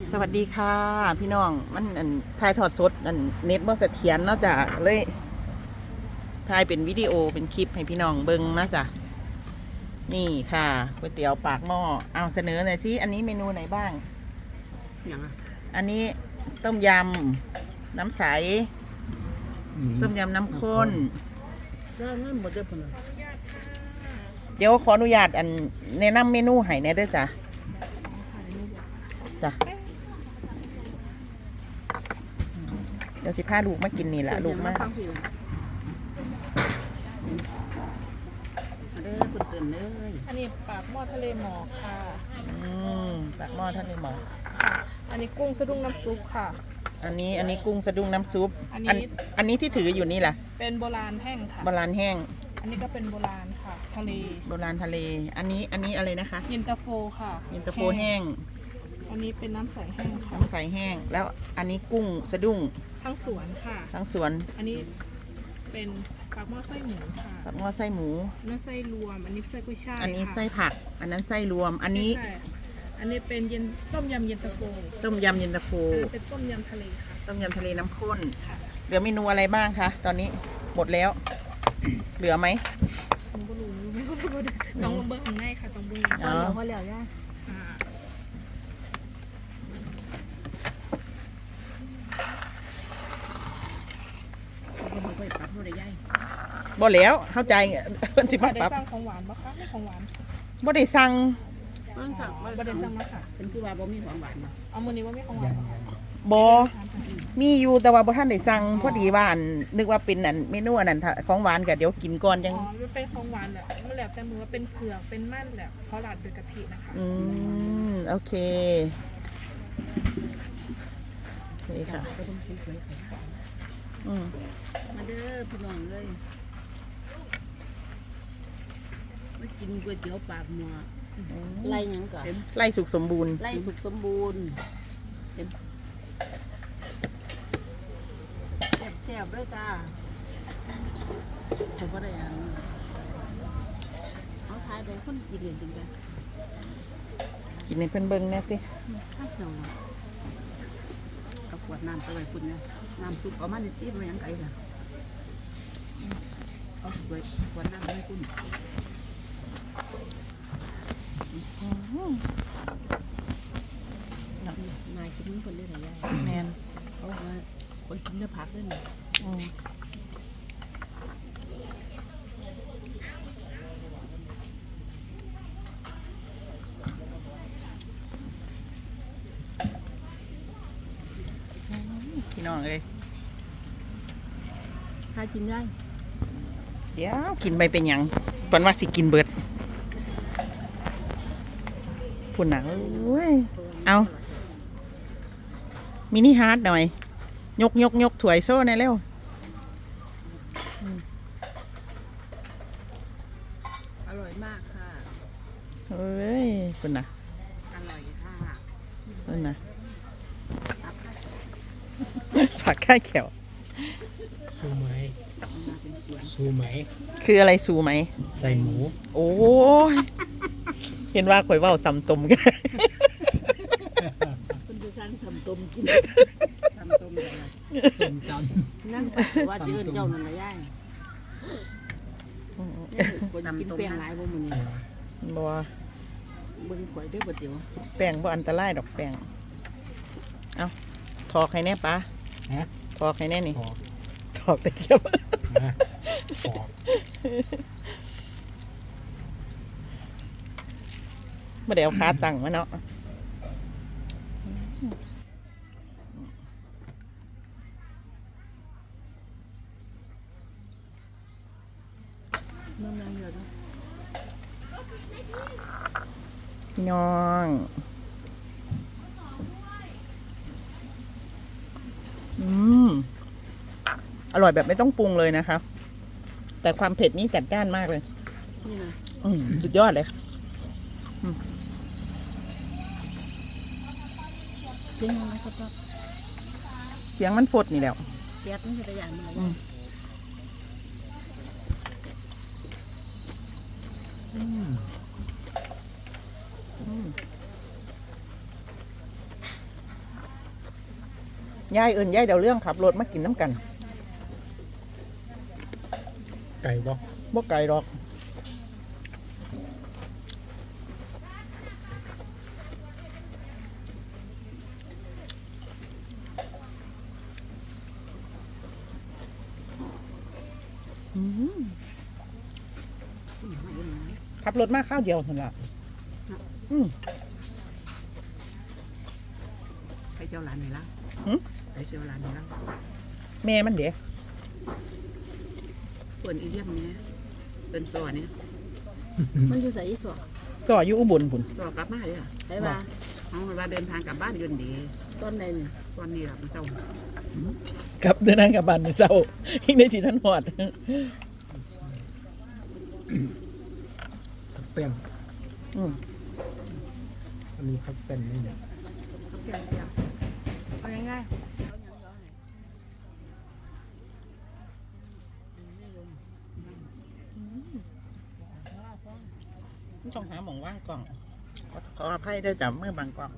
สวัสดีค่ะ พี่น้องมันอันถ่ายทอดสดอันเน็ตบ่เสถียรเนาะจ้ะเลยถ่ายเป็นวิดีโอเป็นคลิปให้พี่น้องเบิ่งนะจ้ะนี่ค่ะก๋วยเตี๋ยวปากหม้อเอาเสนอหน่อยสิอันนี้เมนูไหนบ้าง อย่างอะอันนี้ต้มยำน้ำใส ต้มยำน้ำข้นแล้วนั่นหมดเลยพุ่นน่ะเดี๋ยวขออนุญาตอันแนะนำเมนูให้แหน่เด้อจ้ะจ้ะ เดี๋ยวสิพาลูกมากินนี่แหละลูกมาฟังพี่เลยเอาเด้อคุณตื่นเลยอันนี้ปากหม้อทะเลหมอกค่ะอืมปากหม้อท่านเลยหมออันนี้กุ้งสะดุ้งน้ำซุปค่ะ อันนี้อันนี้กุ้งสะดุ้งน้ำซุป อันนี้อันอันนี้ที่ถืออยู่นี่แหละเป็นโบราณแห้งค่ะโบราณแห้ง อันนี้ก็เป็นโบราณค่ะ ทะเลโบราณทะเล อันนี้อันนี้อะไรนะคะเย็นตาโฟค่ะยินตาโฟแห้ง อันนี้เป็นน้ำใสแห้งค่ะน้ำใสแห้ง แล้วอันนี้กุ้งสะดุ้ง ทั้งสวนค่ะ ทั้งสวนอันนี้เป็นปากหม้อไส้หมูค่ะปากหม้อไส้หมู อันนั้นไส้รวม อันนี้ไส้กุ้ยช่ายอันนี้ค่ะไส้ผัก อันนั้นไส้รวม อันนี้ใช่อันนี้เป็นเย็นต้มยำเย็นตาโฟต้มยำเย็นตาโฟ อันนั้นเป็นต้มยำทะเลค่ะต้มยำทะเลน้ำข้น ค่ะเหลือเมนูอะไรบ้างคะตอนนี้หมดแล้ว เหลือไหมต้องบรูไม่รู้ต้องเบิ้งง่ายค่ะต้องเบิ้งอ๋อ พอแล้วย่าอ่า เขาบอกไปปรับเท่าไรย่าย บ่แล้วเข้าใจเพิ่นสิมาได้ปรับสั่งของหวานปะคะไม่ของหวานบ่ได้สั่งมันสั่งบ่ได้สั่งมาค่ะเป็นคือว่าบ่มีของหวานนะเอามือนี้ว่าไม่ของหวานบ่มีอยู่แต่ว่าบ่ทันได้สั่งพอดีว่าอันนึกว่าเป็นอันเมนูอันนั้นถ้าของหวานก็เดี๋ยวกินก่อนจัอ๋ง อมันเป็นของหวานแหละมันแล้วแต่มือว่าเป็นเผือกเป็นมันแหละเขาราดด้วยกะทินะคะอืม โอเค นี่ค่ะ ก็ต้องสวยอืมๆมาเด้อพี่น้องเลย มากินก๋วยเตี๋ยวปากหม้อไล่หยังก่อนไล่สุกสมบูรณ์ ไล่สุกสมบูรณ์เห็นแซ่บๆเด้อตาผมก็ได้อันนี้เอาทายไปคนกินเลยจริงจังกินให้เพิ่นเบิ่งแน่ติข้าวเหนียวเอาขวดน้ำไปไว้คุณนะน้ำซุปเอามาในตีบไว้ยังไงล่ะเอาขวดขวดน้ำให้คุณ คนเล่นอะไรยายแม่นเอามาคนกินเนื้อผักด้วยนะอืมพี่น้องเอ้ยทายกินได้เดี๋ยวกินไปเป็นหยังเพิ่นว่าสิกินเบิดพุ่นน่ะเอ้ยเอา มินิฮาร์ดหน่อย ยกยกยกถ้วยโซ่ในอยเร็วอร่อยมากค่ะเฮ้ยคุณนะอร่อยค่ะคุณนะผักข้าวเขียวสูไหมมาเป็นสวนสูไหม คืออะไรสูไหม ใส่หมู โอ้ยเห็นว่าข่อยเว่าซ้ำตมกันคุณจะสร้าง สำตมกินสำตมอะไรส้มตนั่งว่าจะเอิ้นเจ้านั่นละย่ายคนกินแป้งหลายบ่มื้อนี้ำบัวเบิ่งข่อยเด้อบ่เตี๋ยวแป้งบ่อันตรายดอกแป้งเอาทอกให้แน่ปะฮะทอกให้แน่นี่ขอกทอกตะเกียบนะขอกไม่ได้เอาขาตั้งมาเนาะ น้ำมันเยอะเนาะ พี่น้องอืมอร่อยแบบไม่ต้องปรุงเลยนะคะ แต่ความเผ็ดนี่จัดจ้านมากเลยนี่นะอืมสุดยอดเลยเป็นยังไงครับครับ เสียงมันฟดนี่แหล้วแก๊สมันจะอย่างมันอืมอืมอืม ยายเอิญยายเดาเรื่องขับรถมากินน้ำกัน ไก่บ่บ่ไกลหรอกอืมขับรถมาข้าวเดียวเท่านั้นละอืม ไปเจ้าหลานไหนล่ะหึไปเจ้าหลานไหนล่ะแม่มันเด็กเปิ่นอีเลี่ยมเนี้ยเป็นตัวเนี้ยมันอยู่ใส่อีสวจ่ออยู่อุบลพุ่นตัวกลับมาเลยอะใช่ป่ะเอาเวลาเดินทางกลับบ้านยนต์ดีตอนไหนเนี่ยตอนนี้ล่ะมันเจ้ากับเดินทางกลับบ้านมื้อเช้ายิ่งได้สิท่านหอดผักแป้งอืม อันนี้ผักแป้งนี่เนี่ยเอาง่ายต้องหาหมองว่างกล่องขอขออภัยด้วยจ้ะเมื่อบางกล่อง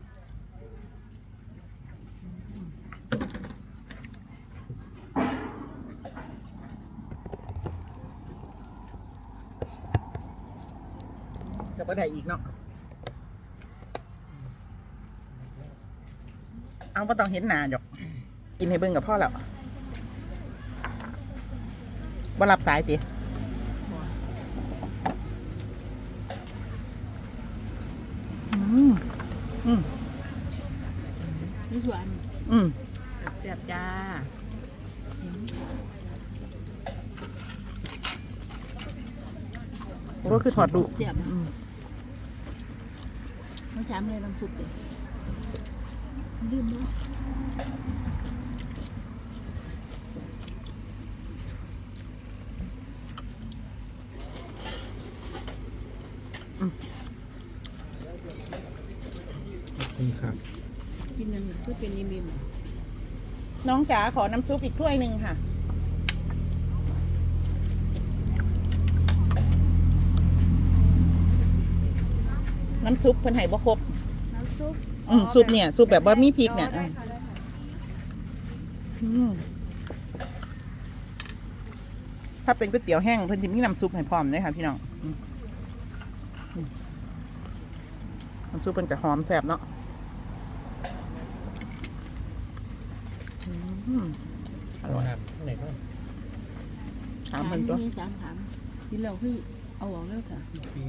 จะไปได้อีกเนาะ เอาไม่ต้องเห็นหนาหรอกกินให้เบิ่งกับพ่อแล้วบ่รับสายติอืมอืมอีสวนอืมเสียบจ้าก็คือถอดดูเสียบนะมันถามเลยน้ำซุปเลยลืมเนาะ ขอบคุณครับ กินนั่นคือเป็นนิมิมน้องจ๋าขอน้ำซุปอีกถ้วยหนึ่งค่ะ น้ำซุปเพิ่นให้บ่ครบ อืมซุปเนี่ยซุปแบบว่ามีพริกเนี่ยได้ค่ะได้ค่ะอืมถ้าเป็นก๋วยเตี๋ยวแห้งเพิ่นจะมีน้ำซุปให้พร้อมเลยค่ะพี่น้องอืมอืมน้ำซุปเพิ่นจะหอมแซ่บเนาะอืมอร่อยครับไหนก็ถามเพิ่นตัวมีสามถามกินแล้วคือเอาออกแล้วค่ะ ปี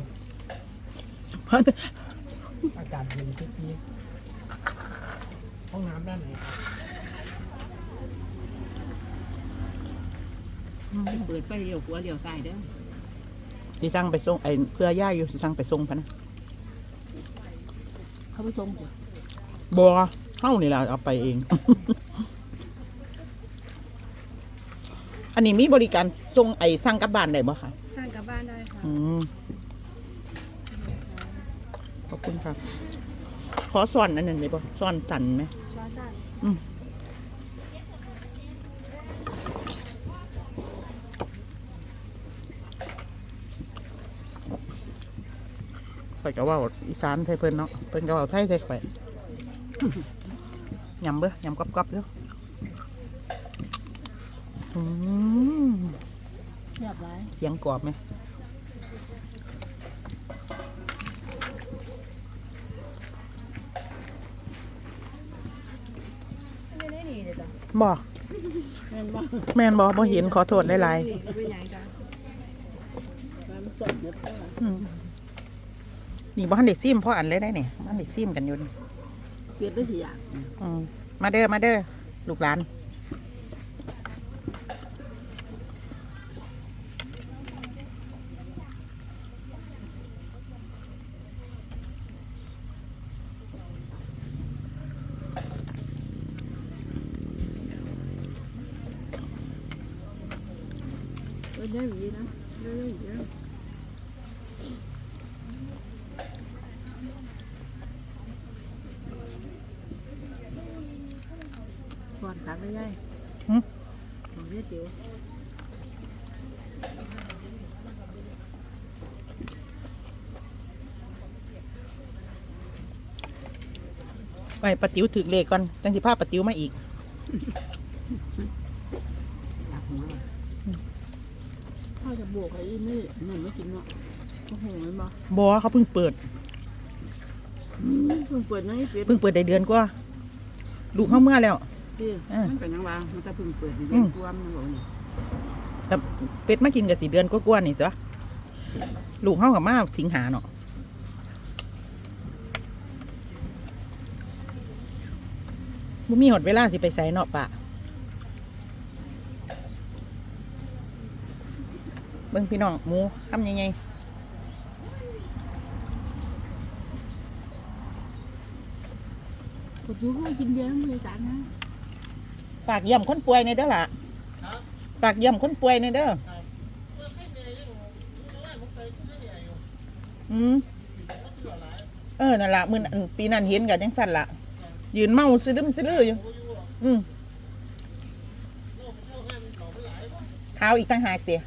อากาศเย็นทุกปี ห้องน้ำด้านไหนครับเปิดไปเลี้ยวขวาเลี้ยวซ้ายเด้อสิสั่งไปส่งไอ้เพื่อย่าอยู่สิสั่งไปส่งพะนะเขาไปส่งสิบัวเข้านี่แหละเอาไปเอง อันนี้มีบริการส่งไอ้สั่งกลับบ้านได้บ่คะสั่งกลับบ้านได้ค่ะ อืมขอบคุณครับ ขอสอนอันนั้นได้บ่สอนสันไหม ช้อนสั่นอืมข่อยก็เว่าอีสานไทยเพิ่นเนาะเพิ่นก็เว่าไทยไทยข่อยยำเบ้อยำกรอบๆเด้ออืมเรียบร้อยเสียงกรอบไหมไม่ บ่แม่นบ่แม่นบ่บ่เห็นขอโทษหลายดีก็เป็นอย่างจ้ะมันสดหมดแล้วๆอืมนี่บ่ทันได้ซิมเพราะอันเลยได้เนี่ยบ่ทันได้ซิมกันอยู่นี่เปลี่ยนได้ทีอย่างอืมมาเด้อมาเด้อลูกหลาน ได้อย่านได้อย่ดีก่อนตักได้ไหึของเรียกเดี๋ยวไปปะติ๋วถึกเลขก่อนจังสิพาปะติ๋วมาอีก อยากหัว ข้าวจะบวกไอ้นี่หนึ่งไม่กินเนาะโอ้โหเห็นบ่บอเขาเพิ่งเปิด อืมเพิ่งเปิดนะไอ้เป็ดเพิ่งเปิดได้เดือนกว่าลูกเข้าเมื่อแล้ว ดิเออมันเป็นยังไงมันจะเพิ่งเปิดอืเรียนมกวมมันบอกนี่แต่เป็ดมากินกับสีเดือนกว่าๆนี่จ้ะลูกเข้ากับมาสิงหาเนาะบ่มีหดเวลาสิไปใส่เนาะปะ เบิ่งพี่น้องหมูทำยังไงปวดหัวก็ไม่กินเบียร์ไม่ได้จานนะฝากเยี่ยมคนป่วยในเด้อล่ะฝากเยี่ยมคนป่วยในเด้ออืมเออนั่นละมือนั้นปีนั้นเห็นกันยังสั่นละยืนเมาซึดึมซึดื้ออยู่ อืมข้าวอีกตั้งหากเตีย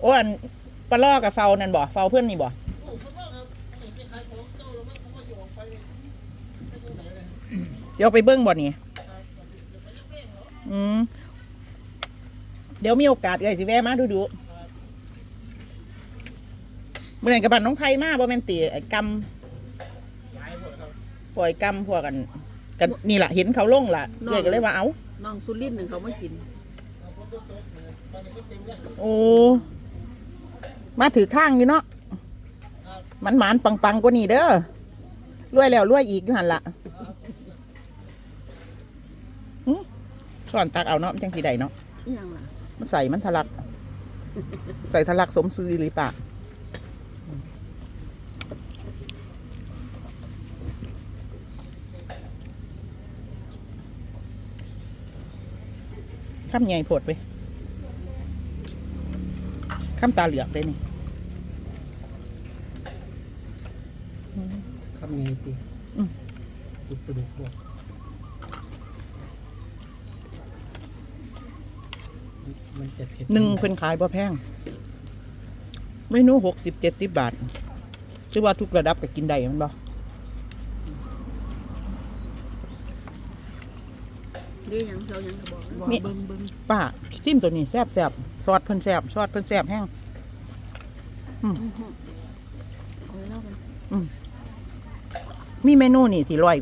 โอ้อันปลาล่อกับเฝ้านั่นบ่เฝ้าเพื่อนนี่บ่เดี๋ยวไปเบิ้งบ่นี่อืมเดี๋ยวมีโอกาสเอ้ยสิแวะมาดูดูเมื่อไหร่กับบ้านน้องไผ่มาบ่แม่นตีไอ้กำปล่อยกำพวกกันกันนี่แหละเห็นเขาลงล่ะเอ้ยก็เลยว่าเอาน้องสุรินทร์หนึ่งเขาไม่กิน โอ้ มาถือข้างอยู่เนาะ มันหมานปังๆกว่านี่เด้อรวยแล้วรวยอีกอยู่หันละหึสอนตักเอาเนาะมันจังสีใดเนาะอิหยังล่ะมันใส่มันทะลัก ใส่ทะลักสมซื้อหรือเปล่าข้ามใหญ่โผดไป ข้ามตาเหลือกเลยนี่ครับนี้ปีอืมตุกปลาดุกบวกมันจะเผ็ดหนึ่งเพิ่นขายบ่แพงเมนูหกสิบเจ็ดสิบบาท ชื่อว่าทุกระดับก็กินได้แมันบ่ ดีหยังเจ้าหยังก็บอกบอกเบิ่งเบิ่งป้าซิมตัวนี้แซ่บแซ่บซอสเพิ่นแซ่บซอสเพิ่นแซ่บแห้งอื้อหือเอาไว้เล่ากันมีเมนูนี่ที่ร้อย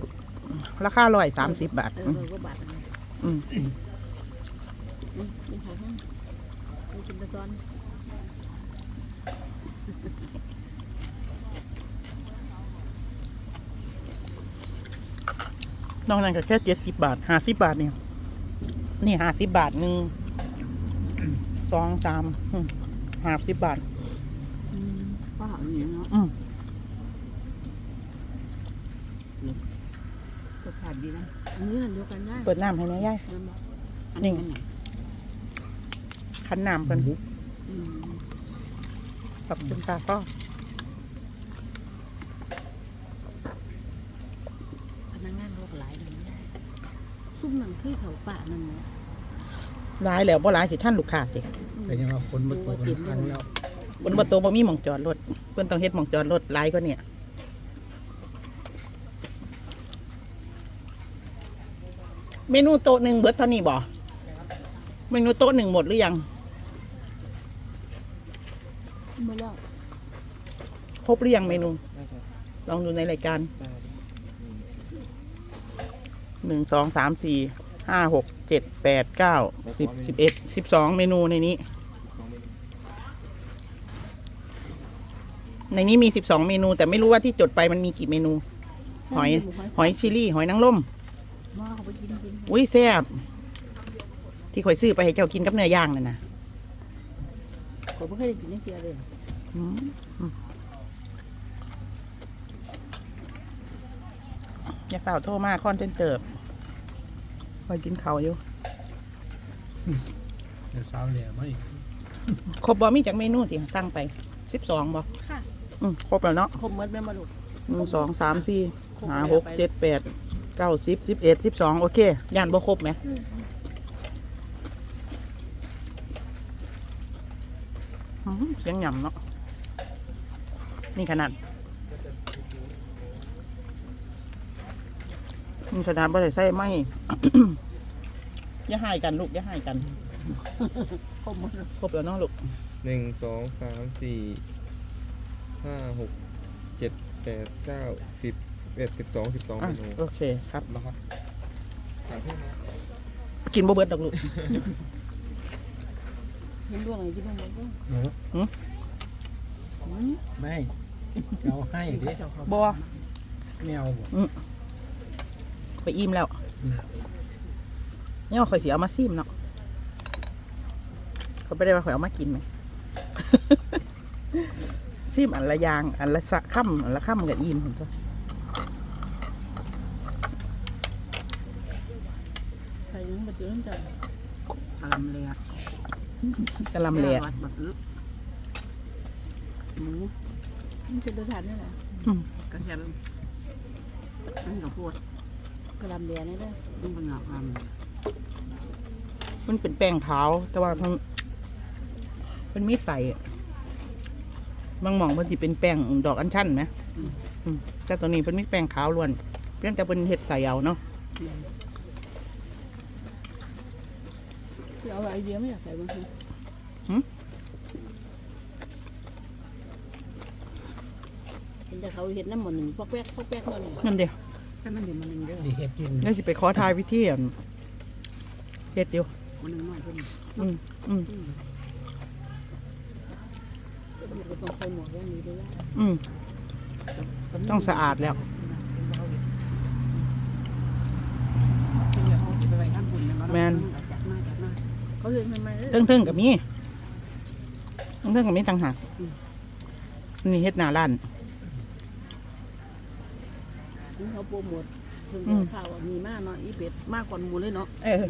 ราคาร้อยสามสิบบาทเอออืมเราก็บาทอะไรอืมอืมกินข้าวแห้งไปกินตะตอน นอกนั้นก็แค่เจ็ดสิบบาทห้าสิบบาทนี่นี่ห้าสิบบาทหนึ่งสองสามห้าสิบบาทอืมป้าอย่างนี้เนาะอืมรสชาติดีนะอันนี้นั่นเดียวกันได้เปิดน้ำให้แน่ยายนั่นบอกอันนี้มันหนังคั้นน้ำเพิ่นอืมขอบคุณตาก็ พนักงานเขาก็หลายเลยนะซุ่มหนัง คือเขาป่านั่นแหละร้ายแล้วบ่ร้ายสิท่านลูกค้าสิแต่ยังว่าคนมาตัวกันครั้งแล้วบนประตูบ่มีหม่องจอดรถเพิ่นต้องเฮ็ดหม่องจอดรถหลายกว่าเนี่ยเมนูโต๊ะหนึ่งเบิดเท่านี้บ่เมนูโต๊ะหนึ่งหมดหรือยังมาแล้วครบหรือยังเมนู ลองดูในรายการหนึ่งสองสามสี่ ห้าหกเจ็ดแปดเก้าสิบสิบเอ็ดสิบสองเมนูในนี้ ในนี้มีสิบสองเมนู แต่ไม่รู้ว่าที่จดไปมันมีกี่เมนู หอย หอยชิลี่ หอยนางรมมาเขาไปกินกินอุ้ยแซ่บที่ข่อยซื้อไปให้เจ้ากินกับเนื้อย่างนั่นนะเขาไม่เคยได้กินนี่เสียเลยอืมอืมอย่าเฝ้าโทรมาคอนเทนเติบค อยกินเขาวอยู่เดี๋ยวสาวเหลี่ยมาอีกครบบ่มีจากเมนูที่ตั้งไปสิบสองบ่ค่ะ อืมครบแล้วเนาะคมเมดแม่มาลูกหนึ่งสองสามสี่ห้าหกเจ็ดแปดเก้าสิบสิบเอ็ดสิบสองโอเคย่านบ่ครบไหมอืมเสียงหย่ำเนาะนี่ขนาด มัน ขนาดบ่ได้ใส่ไหมอย่าให้กันลูกอย่าให้กันคมหมดเลยครบแล้วเนาะลูกหนึ่งสองสามสี่ห้าหกเจ็ดแปดเก้าสิบสิบเอ็ดสิบสองสิบสองอะเมนูโอเคครับ นะครับสั่งให้นะกินบ่เบิดดอกลูกเห็นดวงอะไรที่บ้านบ้างเนอะอืมไม่เอาให้ดิบ่ไม่เอาบ่ ไปอิ่มแล้วเนี่ยข่อยสิเอามาซิมเนาะเขาไม่ได้ว่าข่อยเอามากินไหมซิมอันละอยาง อันละสะค่ำอันละค่ำกับอิ่มเห็นตัวใส่ยังมาเจอน้ำจันกะหลำเลยอะกะหลำแหละวัดบักอึหมูมันจะเดินทางนี่แหละอืมกระเทียมนั่นก็พูด กระลำเลียนี่ได้มันเป็นงอกงามมันเป็นแป้งขาว แต่ว่ามันมันมีใส่บางหม่องมันสิเป็นแป้งดอกอัญชันไหมอืมแต่ตัวนี้เป็นมีแป้งขาวล้วนเพียงแต่เป็นเห็ดใส่เอาเนาะที่เอาไอเดียไม่อยากใส่บางทีเห็นแต่เขาเห็นน้ำหมันหนึ่งพอกแป๊กพอกแป๊กมาเนี่ยนั่นเดียว แต่มันเดี๋ยวมันนึงเด้อดีเฮ็ดกินแล้วสิไปขอทายวิธีอันเห็ดเดียวมันนึงน้อยขึ้นอืมอืมมันก็ต้องใส่หมวกอย่างนี้เลยนะอืมต้องสะอาดแล้วแม่นจัดมาจัดมาเขาเห็นทำไมเอ้ยเทิงๆกับมีเทิงๆกับมีต่างหากนี่เฮ็ดหน้าร้าน เขา โปรโมทเพิ่งอืมข่าวว่ามีมากเนาะอีเป็ดมากกว่าหมูเลยเนาะเออ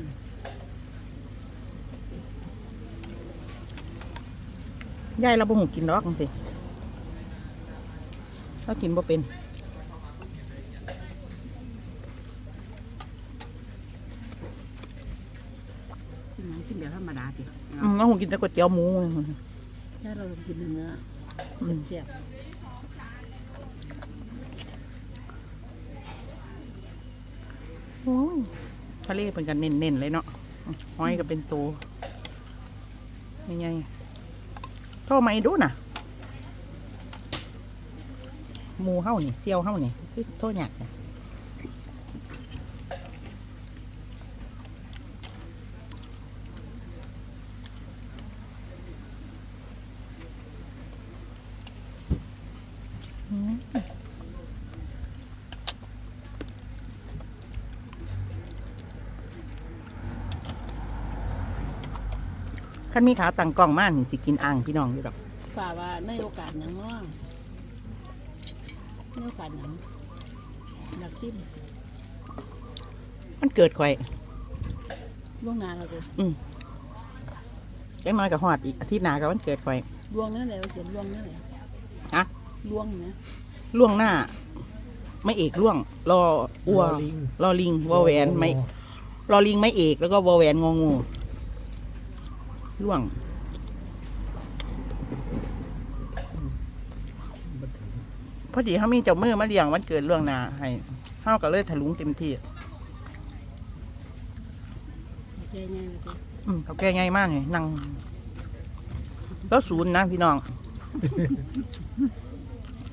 ยายเราบ่หูกินดอกจังสิเรากินบ่เป็นกินหยังกินเดี๋ยวธรรมดาสิอืมเราหูกินแต่ก๋วยเตี๋ยวหมูถ้าเรากินเนื้ออืมเสียบ โอ้ย ทะเลเป็นกันเน้นๆเลยเนาะหอยก็เป็นตัวยังไงโทรมาอีดูน่ะหมูเฮ้านี่เซียวเฮ้านี่คือโทษหยักเนี่ยอืม คันมีขาตั้งกล้องมานี่สิกินอ่างพี่น้องอยู่ดอกฝ่าว่าในโอกาสหยังเนาะในโอกาสหยังอยากซิมมันเกิดข่อย ล่วงงานเราเลยจังน้อยกับฮอดอีกอาทิตย์หน้ากับวันเกิดข่อย ล่วงนั่นแหละเขียนล่วงนั่นแหละฮะ ล่วงนะล่วงหน้า ไม่เอกล่วง รออัวลิงรอลิงวอแหวนไม่รอลิงไม่เอกแล้วก็วอแหวนงองู ล่วงบ่ถึงพอดีเขามีเจ้ามือมาเลี้ยงวันเกิดล่วงหน้าให้เฮาก็เลยถลุงเต็มที่ใหญ่ๆเลยจ้ะอืมเขาแก่ง่ายมากเลยนั่งแล้วศูนย์นะพี่น้อง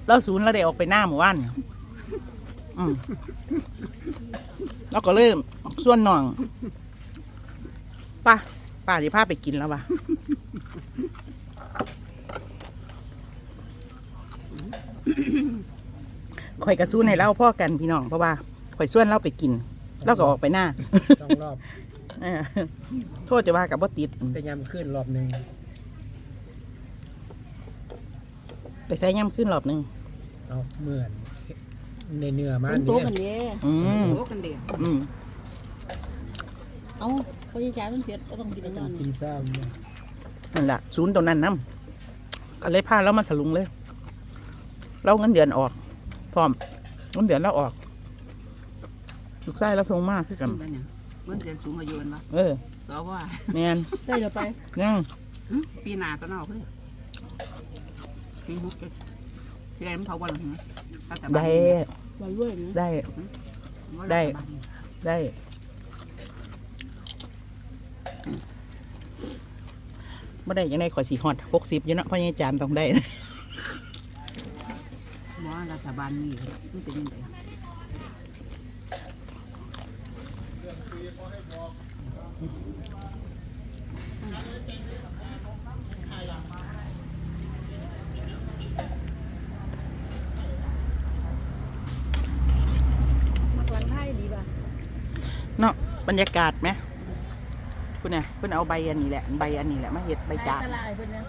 แล้วศูนย์เราได้ออกไปหน้าหมู่บ้านอืมแล้วก็เริ่มส่วนน้องป้า ป้าที่พาไปกินแล้วป่ะข่อยกระซูนให้เล่าพ่อกันพี่น้องเพราะว่าข่อยส่วนเราไปกินแล้วก็ออกไปหน้าต้องรอบเออโทษจะว่ากับว่าติด แต่ยามขึ้นรอบหนึงไปใส่ย่ำขึ้นรอบหนึ่งเอาเหมือนในเนื้อมาเป็นนี่โต๊ะกันเด้อืมโอ้กันเดียวอืมเอ้า เขาจะจ่ายมันเผ็ดก็ต้องกินอันต้อนั้งนกินซ้ำนั่นแหละศูนย์ตรงนั้นน้ำก็เลยพาเรามาถลุงเลย เราเงินเดือนออก พร้อมเงินเดือนเราออกลูกไส้เราทรงมากคือกันมันเนี่ยมันเรียนสูงอายุนวะเออสอบว่าแมนได้เดี๋ยวไปยังหึปีหน้าก็นอกเพื่อปีหกเจ็ดที่ไรมันเผาวันหรือถ้าแต่บ้านได้นี่นะวันรวยนะได้ว่าได้รัฐบาลได้ ไม่ได้ยังไงขอสีฮอดหกสิบอยู่เนาะเพราะยังจานต้องได้ว่ารัฐบาลนี่มันเป็นยังไงมักหลังไทยดีป่ะเนาะบรรยากาศไหม คุณเนี่ยคุณเอาใบอันนี้แหละ ใบอันนี้แหละมาเห็ดใบจาก สลายเพิ่นนะ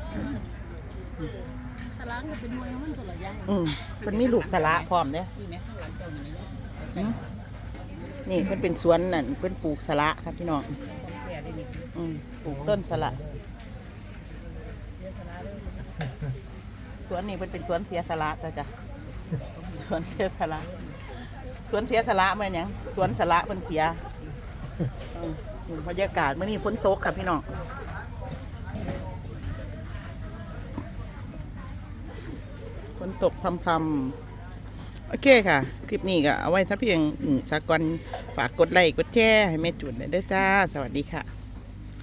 สลางก็เป็นมวยของมันตัวละอย่างอืมมันมีลูกสละพร้อมเนี่ยนี่แม่ข้างหลังเจ้านี่นะอืมนี่เพิ่นเป็นสวนนั่นเพิ่นปลูกสละครับพี่น้องแก่ได้นี่อืมปลูกต้นสละสวนนี้เพิ่นเป็นสวนเสียสละจ้ะจ้ะสวนเสียสละสวนเสียสละมาอย่างสวนสละเพิ่นเสียอืม บรรยากาศเมื่อนี้ฝนตกค่ะพี่น้องฝนตกพรำๆโอเคค่ะ คลิปนี้ก็เอาไว้สักเพียงอืมสากลฝากกดไลค์กดแชร์ให้แม่จุนด้ด้จ้า สวัสดีค่ะ